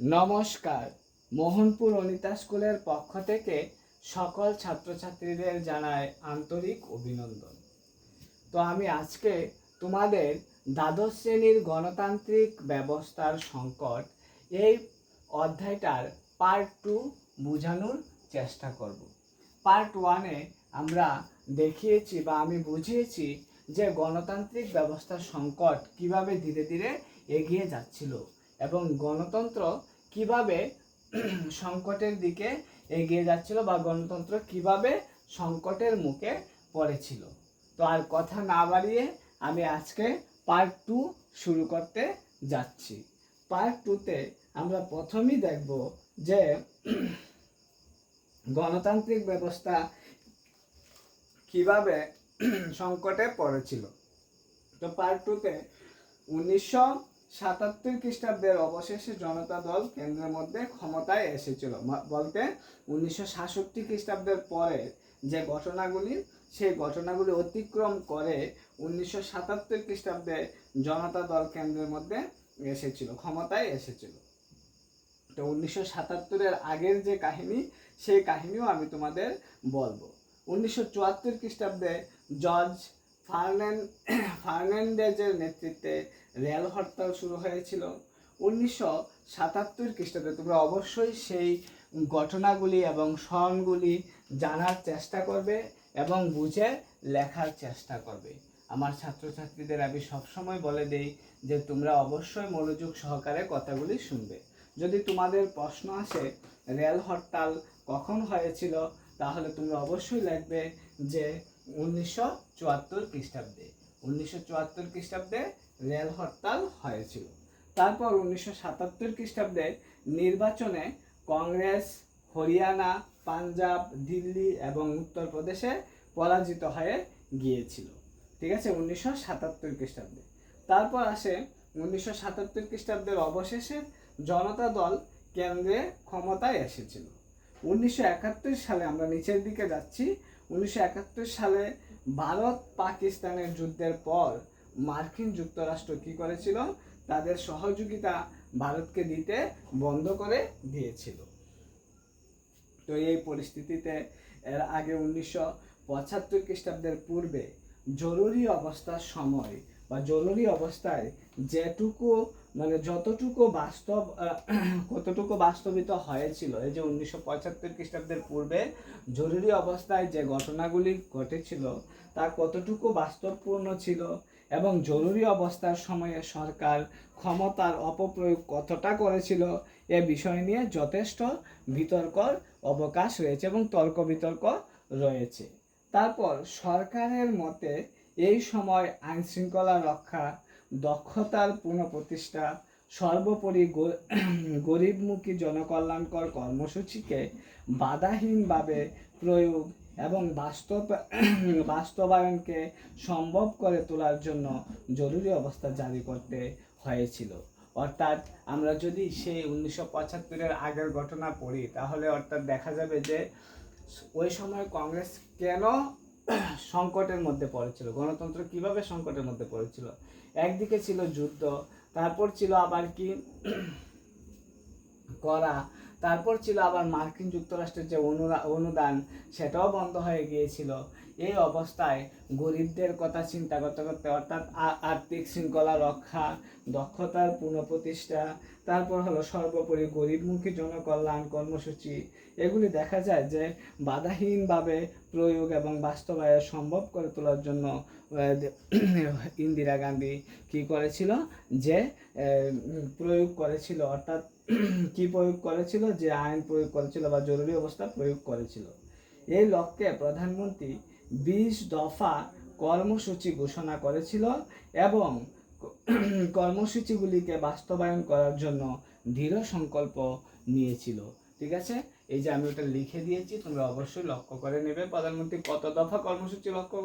নমস্কার। মোহনপুর অনিতা স্কুলের পক্ষ থেকে সকল ছাত্রছাত্রীদের জানায় আন্তরিক অভিনন্দন। তো আমি আজকে তোমাদের দ্বাদশ শ্রেণির গণতান্ত্রিক ব্যবস্থার সংকট এই অধ্যায়টার পার্ট টু বোঝানোর চেষ্টা করব। পার্ট ওয়ানে আমরা দেখিয়েছি বা আমি বুঝিয়েছি যে গণতান্ত্রিক ব্যবস্থার সংকট কীভাবে ধীরে ধীরে এগিয়ে যাচ্ছিল এবং গণতন্ত্র কীভাবে সংকটের দিকে এগিয়ে যাচ্ছিল বা গণতন্ত্র কীভাবে সংকটের মুখে পড়েছিল। তো আর কথা না বাড়িয়ে আমি আজকে পার্ট টু শুরু করতে যাচ্ছি। পার্ট টুতে আমরা প্রথমেই দেখব যে গণতান্ত্রিক ব্যবস্থা কীভাবে সংকটে পড়েছিল। তো পার্ট টুতে উনিশশো সাতাত্তর খ্রিস্টাব্দের অবশেষে জনতা দল কেন্দ্রের মধ্যে ক্ষমতায় এসেছিল। বলতে উনিশশো সাতষট্টি খ্রিস্টাব্দের পরে যে ঘটনাগুলি, সেই ঘটনাগুলি অতিক্রম করে উনিশশো সাতাত্তর খ্রিস্টাব্দে জনতা দল কেন্দ্রের মধ্যে এসেছিল, ক্ষমতায় এসেছিল। তো উনিশশো সাতাত্তরের আগের যে কাহিনী, সেই কাহিনীও আমি তোমাদের বলব। উনিশশো চুয়াত্তর খ্রিস্টাব্দে জর্জ ফার্নান ফার্নান্ডেজের নেতৃত্বে রেল হরতাল শুরু হয়েছিল উনিশশো সাতাত্তর খ্রিস্টাব্দে। তোমরা অবশ্যই সেই ঘটনাগুলি এবং সনগুলি জানার চেষ্টা করবে এবং বুঝে লেখার চেষ্টা করবে। আমার ছাত্রছাত্রীদের আমি সবসময় বলে দেই যে তোমরা অবশ্যই মনোযোগ সহকারে কথাগুলি শুনবে। যদি তোমাদের প্রশ্ন আসে রেল হরতাল কখন হয়েছিল, তাহলে তোমরা অবশ্যই লিখবে যে উনিশশো চুয়াত্তর খ্রিস্টাব্দে। উনিশশো চুয়াত্তর খ্রিস্টাব্দে রেল হরতাল হয়েছিল। তারপর উনিশশো সাতাত্তর খ্রিস্টাব্দে নির্বাচনে কংগ্রেস, হরিয়ানা, পাঞ্জাব, দিল্লি এবং উত্তরপ্রদেশে পরাজিত হয়ে গিয়েছিল। ঠিক আছে? উনিশশো সাতাত্তর খ্রিস্টাব্দে। তারপর আসে উনিশশো সাতাত্তর খ্রিস্টাব্দের অবশেষে জনতা দল কেন্দ্রে ক্ষমতায় এসেছিল। উনিশশো একাত্তর সালে আমরা নিচের দিকে যাচ্ছি। উনিশশো একাত্তর সালে ভারত পাকিস্তানের যুদ্ধের পর মার্কিন যুক্তরাষ্ট্র কি করেছিল? তাদের সহযোগিতা ভারতকে দিতে বন্ধ করে দিয়েছিল। তো এই পরিস্থিতিতে এর আগে উনিশশো পঁচাত্তর খ্রিস্টাব্দের পূর্বে জরুরি অবস্থার সময় বা জরুরি অবস্থায় যেটুকু মানে যতটুকু বাস্তব কতটুকু বাস্তবিত হয়েছিল, এই যে উনিশশো পঁচাত্তর খ্রিস্টাব্দের পূর্বে জরুরি অবস্থায় যে ঘটনাগুলি ঘটেছিল, তা কতটুকু বাস্তবপূর্ণ ছিল এবং জরুরি অবস্থার সময়ে সরকার ক্ষমতার অপপ্রয়োগ কতটা করেছিল, এ বিষয় নিয়ে যথেষ্ট বিতর্কর অবকাশ রয়েছে এবং তর্ক বিতর্ক রয়েছে। তারপর সরকারের মতে এই সময় আইনশৃঙ্খলা রক্ষা দক্ষতার পুনঃপ্রতিষ্ঠা, সর্বোপরি গরিবমুখী জনকল্যাণকর কর্মসূচিকে বাধাহীনভাবে প্রয়োগ এবং বাস্তব, বাস্তবায়নকে সম্ভব করে তোলার জন্য জরুরি অবস্থা জারি করতে হয়েছিল। অর্থাৎ আমরা যদি সেই উনিশশো পঁচাত্তরের আগের ঘটনা পড়ি, তাহলে অর্থাৎ দেখা যাবে যে ওই সময় কংগ্রেস কেন সংকটের মধ্যে পড়েছিল? গণতন্ত্র কীভাবে সংকটের মধ্যে পড়েছিল? একদিকে ছিল যুদ্ধ, তারপর ছিল আবার কি? করা, তারপর ছিল আবার মার্কিন যুক্তরাষ্ট্রের যে অনুদান, সেটাও বন্ধ হয়ে গিয়েছিল। এই অবস্থায় গরিবদের কথা চিন্তা করতে করতে অর্থাৎ আর্থিক শৃঙ্খলা রক্ষা, দক্ষতার পুনঃপ্রতিষ্ঠা, তারপর হলো সর্বোপরি গরিবমুখী জনকল্যাণ কর্মসূচি। এগুলি দেখা যায় যে বাধাহীনভাবে প্রয়োগ এবং বাস্তবায়ন সম্ভব করে তোলার জন্য ইন্দিরা গান্ধী কি করেছিল? যে প্রয়োগ করেছিল, অর্থাৎ কি প্রয়োগ করেছিল? যে আইন প্রয়োগ করেছিল বা জরুরি অবস্থা প্রয়োগ করেছিল। এই লক্ষ্যে প্রধানমন্ত্রী বিশ দফা কর্মসূচি ঘোষণা করেছিল এবং কর্মসূচিগুলিকে বাস্তবায়ন করার জন্য দৃঢ় সংকল্প নিয়েছিল। ঠিক আছে? এই যে আমি ওটা লিখে দিয়েছি, তোমরা অবশ্যই লক্ষ্য করে নেবে। প্রধানমন্ত্রী কত দফা কর্মসূচি লক্ষ্য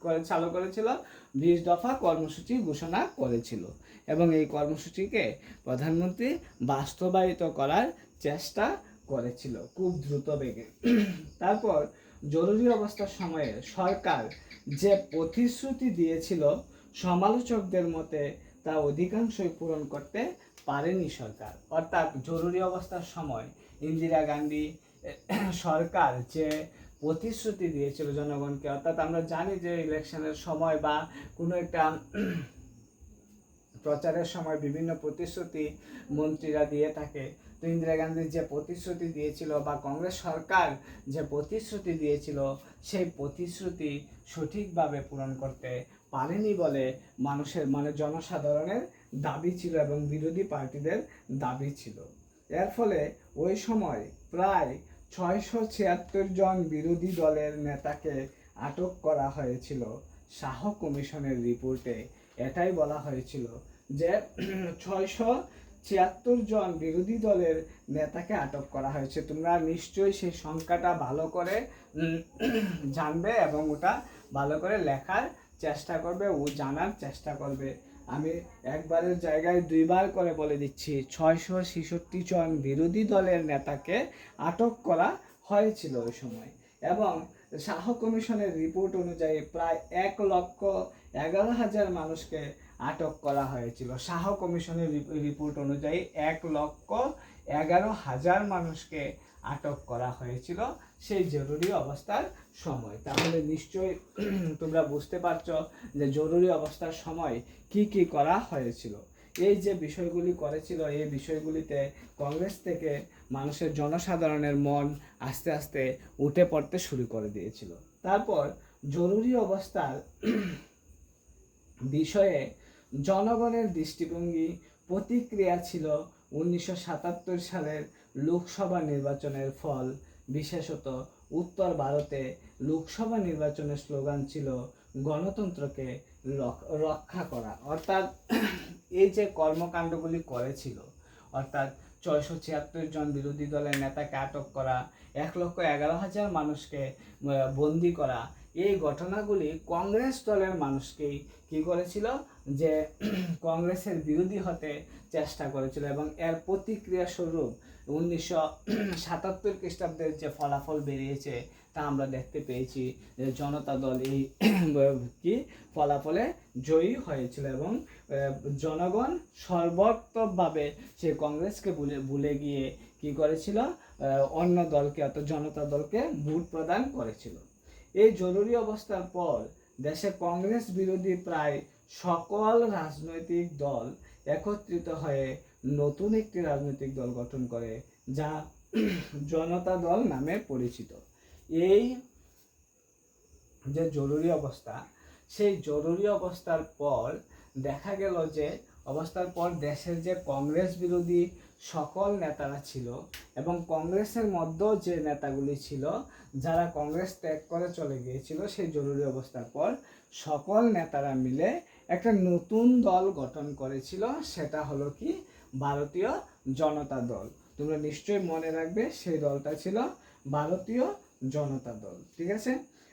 করে চালু করেছিল? বিশ দফা কর্মসূচি ঘোষণা করেছিল। এবং এই কর্মসূচিকে প্রধানমন্ত্রী বাস্তবায়িত করার চেষ্টা করেছিল, খুব দ্রুত বেগে। তারপর জরুরি অবস্থার সময়ে সরকার যে প্রতিশ্রুতি দিয়েছিল, সমালোচকদের মতে তা অধিকাংশই পূরণ করতে পারেনি সরকার। অর্থাৎ জরুরি অবস্থার সময় ইন্দিরা গান্ধী, সরকার যে প্রতিশ্রুতি দিয়েছিল জনগণকে, অর্থাৎ আমরা জানি যে ইলেকশনের সময় বা কোনো একটা প্রচারের সময় বিভিন্ন প্রতিশ্রুতি মন্ত্রীরা দিয়ে থাকে তো ইন্দিরা গান্ধী যে প্রতিশ্রুতি দিয়েছিল বা কংগ্রেস সরকার যে প্রতিশ্রুতি দিয়েছিল, সেই প্রতিশ্রুতি সঠিকভাবে পূরণ করতে পারেনি বলে মানুষের মানে জনসাধারণের দাবি ছিল এবং বিরোধী পার্টিদের দাবি ছিল। এর ফলে ওই সময় প্রায় ছয়শো ছিয়াত্তর জন বিরোধী দলের নেতাকে আটক করা হয়েছিল শাহ কমিশনের রিপোর্টে। এটাই বলা হয়েছিল যে ছয়শো ছিয়াত্তর জন বিরোধী দলের নেতাকে আটক করা হয়েছে। তোমরা নিশ্চয়ই সেই সংখ্যাটা ভালো করে জানবে এবং ওটা ভালো করে লেখার চেষ্টা করবে, ও জানার চেষ্টা করবে। আমি একবারের জায়গায় দুইবার করে বলে দিচ্ছি, ছয়শো ছেষট্টি জন বিরোধী দলের নেতাকে আটক করা হয়েছিল ওই সময় এবং শাহ কমিশনের রিপোর্ট অনুযায়ী প্রায় এক লক্ষ এগারো হাজার মানুষকে আটক করা হয়েছিল। শাহ কমিশনের রিপোর্ট অনুযায়ী এক লক্ষ এগারো হাজার মানুষকে আটক করা হয়েছিল। সেই জরুরি অবস্থার সময়। তাহলে নিশ্চয়ই তোমরা বুঝতে পারছ যে জরুরি অবস্থার সময় কি কি করা হয়েছিল। এই যে বিষয়গুলি করেছিল, এই বিষয়গুলিতে কংগ্রেস থেকে মানুষের জনসাধারণের মন আস্তে আস্তে উঠে পড়তে শুরু করে দিয়েছিল। তারপর জরুরি অবস্থার বিষয়ে জনগণের দৃষ্টিভঙ্গি প্রতিক্রিয়া ছিল উনিশশো সাতাত্তর সালের লোকসভা নির্বাচনের ফল। বিশেষত উত্তর ভারতে লোকসভা নির্বাচনের স্লোগান ছিল গণতন্ত্রকে রক্ষা করা। অর্থাৎ এই যে কর্মকাণ্ডগুলি করেছিল, অর্থাৎ ছয়শো ছিয়াত্তর জন বিরোধী দলের নেতাকে আটক করা, এক লক্ষ এগারো হাজার মানুষকে বন্দি করা এই ঘটনাগুলি কংগ্রেস দলের মানুষকেই কি করেছিল? যে কংগ্রেসের বিরোধী হতে চেষ্টা করেছিল এবং এর প্রতিক্রিয়া স্বরূপ উনিশশো সাতাত্তর খ্রিস্টাব্দের যে ফলাফল বেরিয়েছে তা আমরা দেখতে পেয়েছি যে জনতা দল এই কি ফলাফলে জয়ী হয়েছিল এবং জনগণ সর্বোত্তভাবে সে কংগ্রেসকে ভুলে ভুলে গিয়ে কি করেছিল? অন্য দলকে অর্থাৎ জনতা দলকে ভোট প্রদান করেছিল। এই জরুরি অবস্থার পর দেশে কংগ্রেস বিরোধী প্রায় সকল রাজনৈতিক দল একত্রিত হয়ে নতুন একটি রাজনৈতিক দল গঠন করে, যা জনতা দল নামে পরিচিত। এই যে জরুরি অবস্থা, সেই জরুরি অবস্থার পর দেখা গেল যে, অবস্থার পর দেশের যে কংগ্রেস বিরোধী সকল নেতারা ছিল এবং কংগ্রেসের মধ্যেও যে নেতাগুলি ছিল, যারা কংগ্রেস ত্যাগ করে চলে গিয়েছিল সেই জরুরি অবস্থার পর সকল নেতারা মিলে একটা নতুন দল গঠন করেছিল, সেটা হলো কি? ভারতীয় জনতা দল। তোমরা নিশ্চয়ই মনে রাখবে সেই দলটা ছিল ভারতীয় জনতা দল, ঠিক আছে?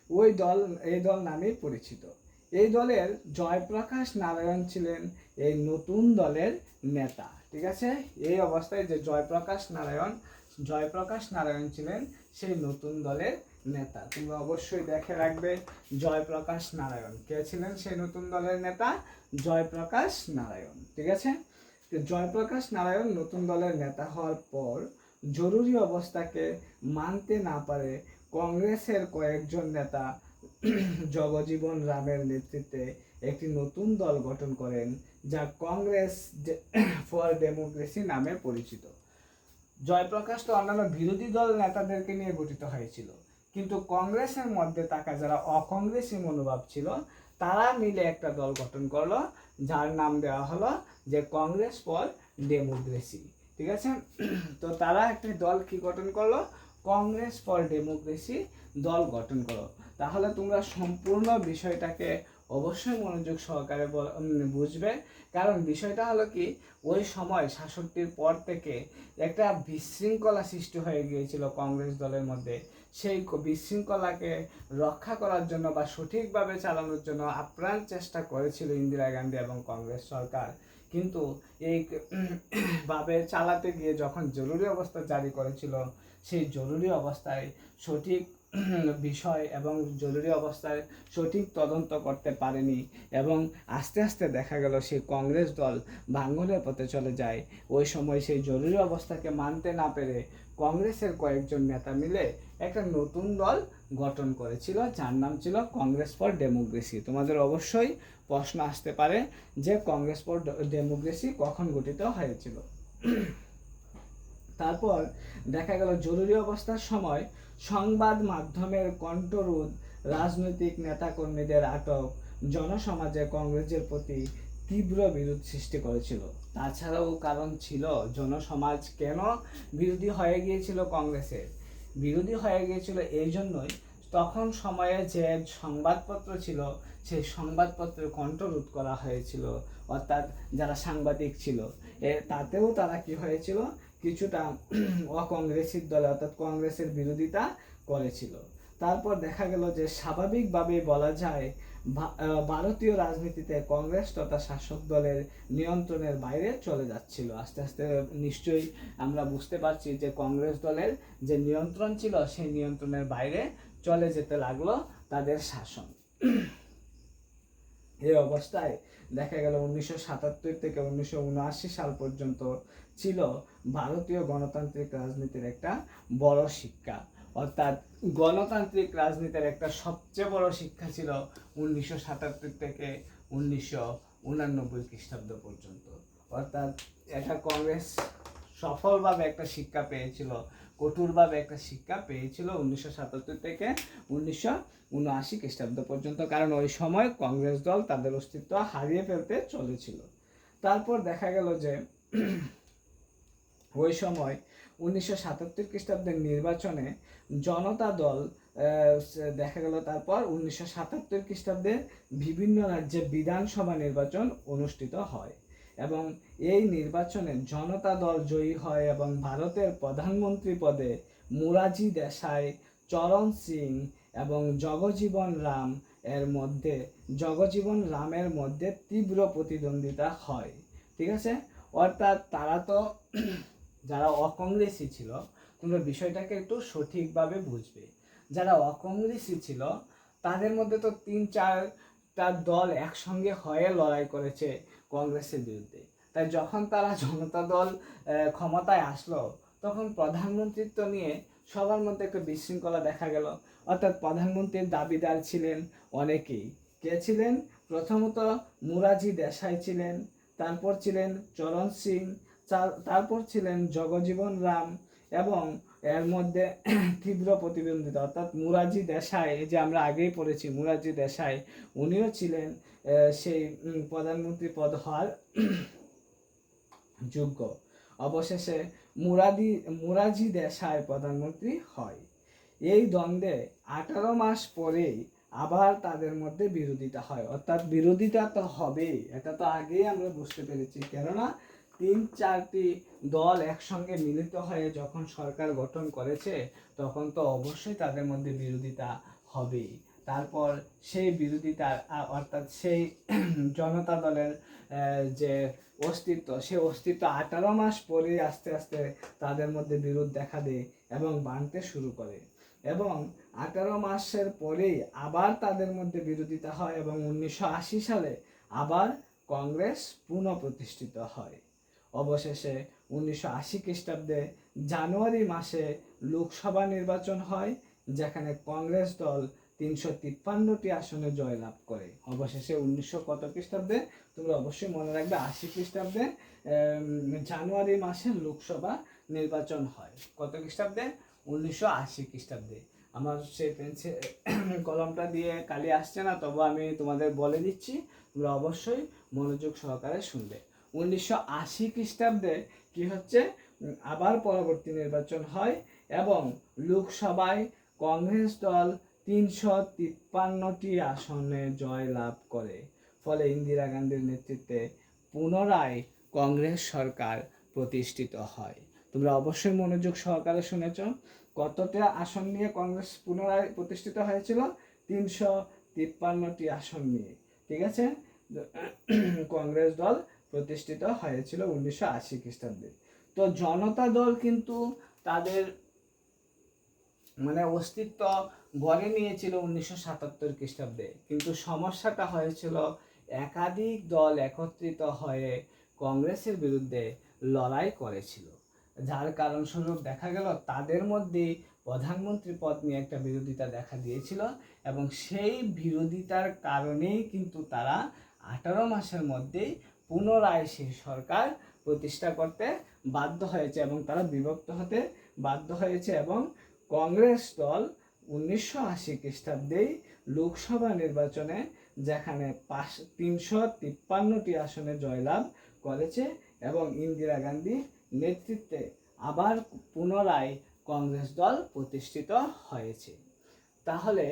ওই দল, এই দল নামেই পরিচিত। এই দলের জয়প্রকাশ নারায়ণ ছিলেন এই নতুন দলের নেতা, ঠিক আছে? এই অবস্থায় যে জয়প্রকাশ নারায়ণ জয়প্রকাশ নারায়ণ ছিলেন সেই নতুন দলের নেতা। তোমরা অবশ্যই দেখে রাখবে জয়প্রকাশ নারায়ণ। কে ছিলেন সেই নতুন দলের নেতা? জয়প্রকাশ নারায়ণ, ঠিক আছে? জয়প্রকাশ নারায়ণ নতুন দলের নেতা হওয়ার পর জরুরি অবস্থাকে মানতে না পারে কংগ্রেসের কয়েকজন নেতা জগজীবন রামের নেতৃত্বে একটি নতুন দল গঠন করেন, যা কংগ্রেস ফর ডেমোক্রেসি নামে পরিচিত। জয়প্রকাশ তো অন্যান্য বিরোধী দল নেতাদেরকে নিয়ে গঠিত হয়েছিল, কিন্তু কংগ্রেসের মধ্যে থাকা যারা অকংগ্রেসী মনোভাব ছিল, তারা মিলে একটা দল গঠন করল, যার নাম দেওয়া হলো যে কংগ্রেস ফর ডেমোক্রেসি ঠিক আছে? তো তারা একটি দল কি গঠন করল? কংগ্রেস ফর ডেমোক্রেসি দল গঠন করো তাহলে তোমরা সম্পূর্ণ বিষয়টাকে অবশ্যই মনোযোগ সহকারে বুঝবে। কারণ বিষয়টা হলো কি, ওই সময় সাতষট্টির পর থেকে একটা বিশৃঙ্খলা সৃষ্টি হয়ে গিয়েছিল কংগ্রেস দলের মধ্যে। সেই বিশৃঙ্খলাকে রক্ষা করার জন্য বা সঠিকভাবে চালানোর জন্য আপ্রাণ চেষ্টা করেছিল ইন্দিরা গান্ধী এবং কংগ্রেস সরকার। কিন্তু এই ভাবে চালাতে গিয়ে যখন জরুরি অবস্থা জারি করেছিল, সেই জরুরি অবস্থায় সঠিক বিষয় এবং জরুরি অবস্থায় সঠিক তদন্ত করতে পারেনি এবং আস্তে আস্তে দেখা গেল সেই কংগ্রেস দল ভাঙনের পথে চলে যায়। ওই সময় সেই জরুরি অবস্থাকে মানতে না পেরে কংগ্রেসের কয়েকজন নেতা মিলে একটা নতুন দল গঠন করেছিল, যার নাম ছিল কংগ্রেস ফর ডেমোক্রেসি। তোমাদের অবশ্যই প্রশ্ন আসতে পারে যে কংগ্রেস ফর ডেমোক্রেসি কখন গঠিত হয়েছিল। তারপর দেখা গেল জরুরি অবস্থার সময় সংবাদ মাধ্যমের কণ্ঠরোধ, রাজনৈতিক নেতাকর্মীদের আটক, জনসমাজে কংগ্রেসের প্রতি তীব্র বিরোধ সৃষ্টি করেছিল। তাছাড়াও কারণ ছিল, জনসমাজ কেন বিরোধী হয়ে গিয়েছিল কংগ্রেসের? বিরোধী হয়ে গিয়েছিল এই জন্যই তখন সময়ে যে সংবাদপত্র ছিল সেই সংবাদপত্রের কণ্ঠরোধ করা হয়েছিল, অর্থাৎ যারা সাংবাদিক ছিল, এ তাতেও তারা কি হয়েছিল? কিছুটা অকংগ্রেসির দলে, অর্থাৎ কংগ্রেসের বিরোধিতা করেছিল। তারপর দেখা গেল যে স্বাভাবিকভাবে বলা যায় ভারতীয় রাজনীতিতে কংগ্রেস তথা শাসক দলের নিয়ন্ত্রণের বাইরে চলে যাচ্ছিল। আস্তে আস্তে নিশ্চয়ই আমরা বুঝতে পারছি যে কংগ্রেস দলের যে নিয়ন্ত্রণ ছিল, সেই নিয়ন্ত্রণের বাইরে চলে যেতে লাগল তাদের শাসন। এই অবস্থায় দেখা গেল উনিশশো সাতাত্তর থেকে উনিশশো উনআশি সাল পর্যন্ত ছিল ভারতীয় গণতান্ত্রিক রাজনীতির একটা বড় শিক্ষা। অর্থাৎ গণতান্ত্রিক রাজনীতির একটা সবচেয়ে বড় শিক্ষা ছিল উনিশশো সাতাত্তর থেকে উনিশশো উনানব্বই খ্রিস্টাব্দ পর্যন্ত। অর্থাৎ এটা কংগ্রেস সফলভাবে একটা শিক্ষা পেয়েছিল কঠোরভাবে একটা শিক্ষা পেয়েছিল উনিশশো সাতাত্তর থেকে উনিশশো উনআশি খ্রিস্টাব্দ পর্যন্ত। কারণ ওই সময় কংগ্রেস দল তাদের অস্তিত্ব হারিয়ে ফেলতে চলেছিল। তারপর দেখা গেল যে ওই সময় উনিশশো সাতাত্তর খ্রিস্টাব্দের নির্বাচনে জনতা দল দেখা গেল তারপর উনিশশো সাতাত্তর খ্রিস্টাব্দে বিভিন্ন রাজ্যে বিধানসভা নির্বাচন অনুষ্ঠিত হয়। এবং এই নির্বাচনে জনতা দল জয়ী হয় এবং ভারতের প্রধানমন্ত্রী পদে মুরাজি দেশাই, চরণ সিং এবং জগজীবন রাম এর মধ্যে, জগজীবন রামের মধ্যে তীব্র প্রতিদ্বন্দ্বিতা হয়। ঠিক আছে? অর্থাৎ তারা তো যারা অকংগ্রেসি ছিল, তোমরা বিষয়টাকে একটু সঠিকভাবে বুঝবে। যারা অকংগ্রেসি ছিল, তাদের মধ্যে তো তিন চারটা দল একসঙ্গে হয়ে লড়াই করেছে। কংগ্রেসের বিরুদ্ধে। তাই যখন তারা জনতা দল ক্ষমতায় আসলো, তখন প্রধানমন্ত্রিত্ব নিয়ে সবার মধ্যে একটা বিশৃঙ্খলা দেখা গেল। অর্থাৎ প্রধানমন্ত্রীর দাবিদার ছিলেন অনেকেই। কে ছিলেন? প্রথমত মুরাজি দেশাই ছিলেন, তারপর ছিলেন চরণ সিং তারপর ছিলেন জগজীবন রাম এবং এর মধ্যে তীব্র প্রতিদ্বন্দ্বিতা। অর্থাৎ মুরাজি দেশাই যে আমরা আগেই পড়েছি মুরাজি দেশাই, উনিও ছিলেন সেই প্রধানমন্ত্রী পদ হওয়ার যোগ্য। অবশেষে মুরাদি, মুরাজি দেশায় প্রধানমন্ত্রী হয়। এই দ্বন্দ্বে আঠারো মাস পরেই আবার তাদের মধ্যে বিরোধিতা হয়। অর্থাৎ বিরোধিতা তো হবেই, এটা তো আগেই আমরা বুঝতে পেরেছি। কেননা তিন চারটি দল একসঙ্গে মিলিত হয়ে যখন সরকার গঠন করেছে, তখন তো অবশ্যই তাদের মধ্যে বিরোধিতা হবেই। তারপর সেই বিরোধিতা অর্থাৎ সেই জনতা দলের যে অস্তিত্ব সেই অস্তিত্ব আঠারো মাস পরে আস্তে আস্তে তাদের মধ্যে বিরোধ দেখা দেয় এবং বাড়তে শুরু করে। এবং আঠারো মাসের পরেই আবার তাদের মধ্যে বিরোধিতা হয় এবং উনিশশো আশি সালে আবার কংগ্রেস পুনঃপ্রতিষ্ঠিত হয়। অবশেষে উনিশশো আশি খ্রিস্টাব্দে জানুয়ারি মাসে লোকসভা নির্বাচন হয়, যেখানে কংগ্রেস দল তিনশো তিপ্পান্নটি আসনে জয়লাভ করে। অবশেষে উনিশশো কত খ্রিস্টাব্দে? তোমরা অবশ্যই মনে রাখবে, আশি খ্রিস্টাব্দে জানুয়ারি মাসে লোকসভা নির্বাচন হয়। কত খ্রিস্টাব্দে? উনিশশো আশি খ্রিস্টাব্দে। আমার সেই পেন্সিল, কলমটা দিয়ে কালি আসছে না, তবু আমি তোমাদের বলে দিচ্ছি, তোমরা অবশ্যই মনোযোগ সহকারে শুনবে। উনিশশো আশি খ্রিস্টাব্দে কি হচ্ছে? আবার পরবর্তী নির্বাচন হয় এবং লোকসভায় কংগ্রেস দল তিনশো তিপ্পান্নটি আসনে জয় লাভ করে। ফলে ইন্দিরা গান্ধীর নেতৃত্বে পুনরায় কংগ্রেস সরকার প্রতিষ্ঠিত হয়। তোমরা অবশ্যই মনোযোগ সহকারে শুনেছ, কতটা আসন নিয়ে কংগ্রেস পুনরায় প্রতিষ্ঠিত হয়েছিল? তিনশো তিপ্পান্নটি আসন নিয়ে, ঠিক আছে? কংগ্রেস দল প্রতিষ্ঠিত হয়েছিল উনিশশো আশি খ্রিস্টাব্দে। তো জনতা দল কিন্তু তাদের মানে অস্তিত্ব গড়ে নিয়েছিল উনিশশো সাতাত্তর খ্রিস্টাব্দে। কিন্তু সমস্যাটা হয়েছিল একাধিক দল একত্রিত হয়ে কংগ্রেসের বিরুদ্ধে লড়াই করেছিল। যার কারণস্বরূপ দেখা গেল তাদের মধ্যে প্রধানমন্ত্রী পদ নিয়ে একটা বিরোধিতা দেখা দিয়েছিল এবং সেই বিরোধিতার কারণেই কিন্তু তারা আঠারো মাসের মধ্যেই পুনরায় সেই সরকার প্রতিষ্ঠা করতে বাধ্য হয়েছে এবং তারা বিভক্ত হতে বাধ্য হয়েছে এবং কংগ্রেস দল উনিশশো আশি খ্রিস্টাব্দেই লোকসভা নির্বাচনে, যেখানে পাঁচ, তিনশো তিপ্পান্নটি আসনে জয়লাভ করেছে এবং ইন্দিরা গান্ধী নেতৃত্বে আবার পুনরায় কংগ্রেস দল প্রতিষ্ঠিত হয়েছে। তাহলে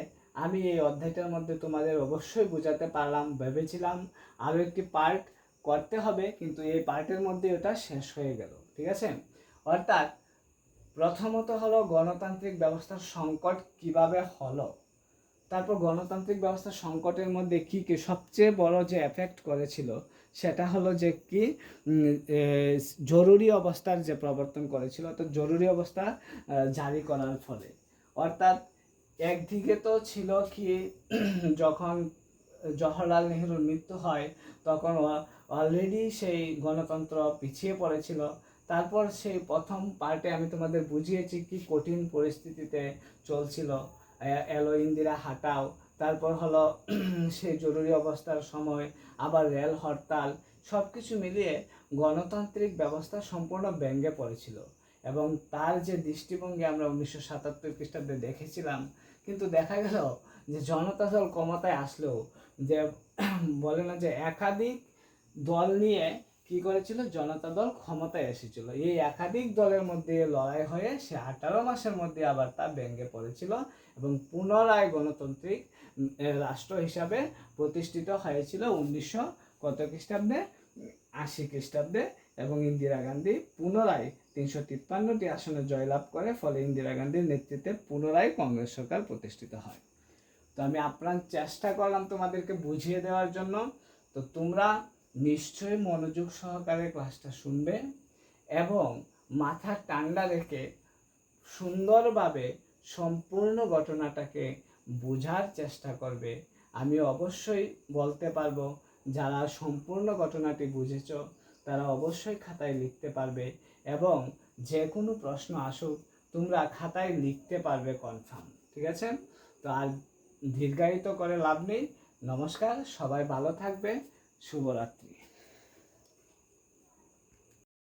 আমি এই অধ্যায়টার মধ্যে তোমাদের অবশ্যই বোঝাতে পারলাম, ভেবেছিলাম আরও একটি পার্ট করতে হবে, কিন্তু এই পার্টের মধ্যে ওটা শেষ হয়ে গেল, ঠিক আছে? অর্থাৎ প্রথমত হলো গণতান্ত্রিক ব্যবস্থার সংকট কীভাবে হলো? তারপর গণতান্ত্রিক ব্যবস্থার সংকটের মধ্যে কি কি সবচেয়ে বড় যে এফেক্ট করেছিল, সেটা হলো যে কি জরুরি অবস্থার যে প্রবর্তন করেছিল তো জরুরি অবস্থা জারি করার ফলে। অর্থাৎ একদিকে তো ছিল কি, যখন জওহরলাল নেহরুর মৃত্যু হয়, তখন অলরেডি সেই গণতন্ত্র পিছিয়ে পড়েছিল। তারপর সেই প্রথম পার্টে আমি তোমাদের বুঝিয়েছি কি কঠিন পরিস্থিতিতে চলছিল এলো ইন্দিরা হাটাও, তারপর হলো সেই জরুরি অবস্থার সময়, আবার রেল হরতাল সব কিছু মিলিয়ে গণতান্ত্রিক ব্যবস্থা সম্পূর্ণ ব্যঙ্গে পড়েছিল। এবং তার যে দৃষ্টিভঙ্গি আমরা উনিশশো সাতাত্তর খ্রিস্টাব্দে দেখেছিলাম, কিন্তু দেখা গেল যে জনতা দল ক্ষমতায় আসলেও যে বলে না যে একাধিক দল নিয়ে কি করেছিল? জনতা দল ক্ষমতায় এসেছিল। এই একাধিক দলের মধ্যে লড়াই হয়ে সে আঠারো মাসের মধ্যে আবার তা ব্যঙ্গে পড়েছিল এবং পুনরায় গণতান্ত্রিক রাষ্ট্র হিসাবে প্রতিষ্ঠিত হয়েছিল উনিশশো কত খ্রিস্টাব্দে? আশি খ্রিস্টাব্দে এবং ইন্দিরা গান্ধী পুনরায় তিনশো তিপ্পান্নটি আসনে জয়লাভ করে, ফলে ইন্দিরা গান্ধীর নেতৃত্বে পুনরায় কংগ্রেস সরকার প্রতিষ্ঠিত হয়। তো আমি আপ্রাণ চেষ্টা করলাম তোমাদেরকে বুঝিয়ে দেওয়ার জন্য। তো তোমরা নিশ্চয়ই মনোযোগ সহকারে ক্লাসটা শুনবে এবং মাথা ঠান্ডা রেখে সুন্দরভাবে সম্পূর্ণ ঘটনাটাকে বোঝার চেষ্টা করবে। আমি অবশ্যই বলতে পারব, যারা সম্পূর্ণ ঘটনাটি বুঝেছ, তারা অবশ্যই খাতায় লিখতে পারবে এবং যে কোনো প্রশ্ন আসুক, তোমরা খাতায় লিখতে পারবে কনফার্ম ঠিক আছে? তো আর দীর্ঘায়িত করে লাভ নেই। নমস্কার, সবাই ভালো থাকবে। শুভরাত্রি।